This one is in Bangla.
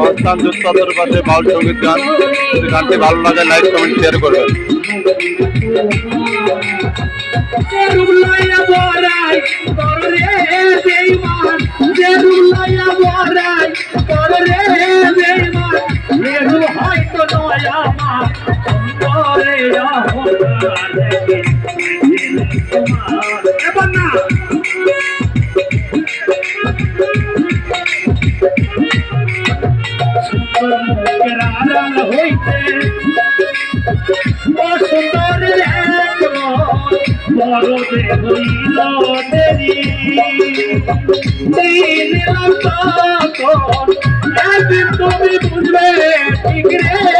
অস্থান যুক্তাদের পাশে বাউল সংগীত গান যদি গানটি ভালো লাগে লাইক কমেন্ট শেয়ার করবেন জেরুলাইয়া বড়াই তোর রে বড় হইল দেরি দিলাম তুমি বুঝবে ঠিক রে